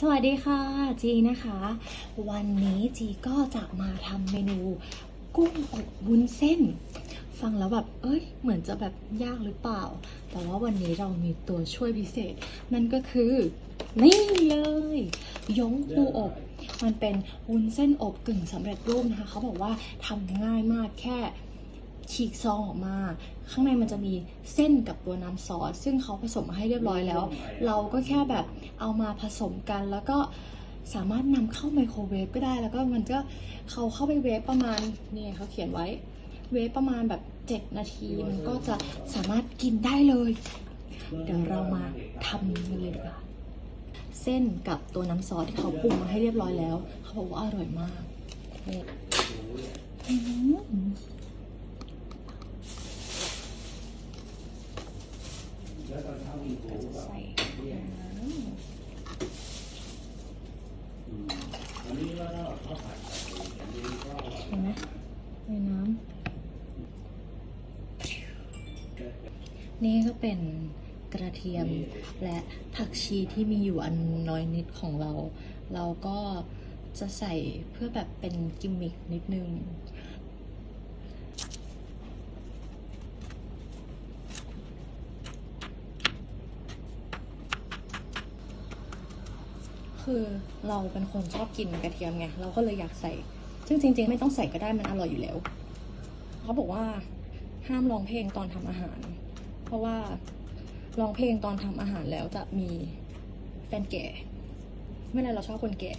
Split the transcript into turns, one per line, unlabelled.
สวัสดีค่ะจีนะคะ วันนี้จีก็จะมาทำเมนูกุ้งอบวุ้นเส้น ฟังแล้วแบบ เอ้ย เหมือนจะแบบยากหรือเปล่า แต่ว่าวันนี้เรามีตัวช่วยพิเศษ นั่นก็คือ นี่เลยยงปูอบ มันเป็นวุ้นเส้นอบกึ่งสำเร็จรูปนะคะ เขาบอกว่าทำง่ายมากแค่ ฉีกซองออกมา ข้างในมันจะมีเส้นกับตัวน้ำซอส ซึ่งเขาผสมมาให้เรียบร้อยแล้ว เราก็แค่แบบเอามาผสมกันแล้วก็สามารถนำเข้าไมโครเวฟก็ได้ แล้วก็มันก็เขาเข้าไปเวฟประมาณนี่เขาเขียนไว้ เวฟประมาณแบบ 7 นาทีมันก็จะสามารถกินได้เลย เดี๋ยวเรามาทำกันเลยดีกว่าเส้นกับตัวน้ำซอสที่เขาปรุงมาให้เรียบร้อยแล้ว เขาบอกว่าอร่อยมาก อืหือ ก็จะใส่เห็นไหมในน้ำนี่ก็เป็นกระเทียมและผักชีที่มีอยู่อันน้อยนิดของเรา เราก็จะใส่เพื่อแบบเป็นกิมมิคนิดนึง คือเราเป็นคนชอบกินกระเทียมไง เราก็เลยอยากใส่ ซึ่งจริง ๆ ไม่ต้องใส่ก็ได้มันอร่อยอยู่แล้ว เขาบอกว่าห้ามร้องเพลงตอนทำอาหาร เพราะว่าร้องเพลงตอนทำอาหารแล้วจะมีแฟนแก่ ไม่ไรเราชอบคนแก่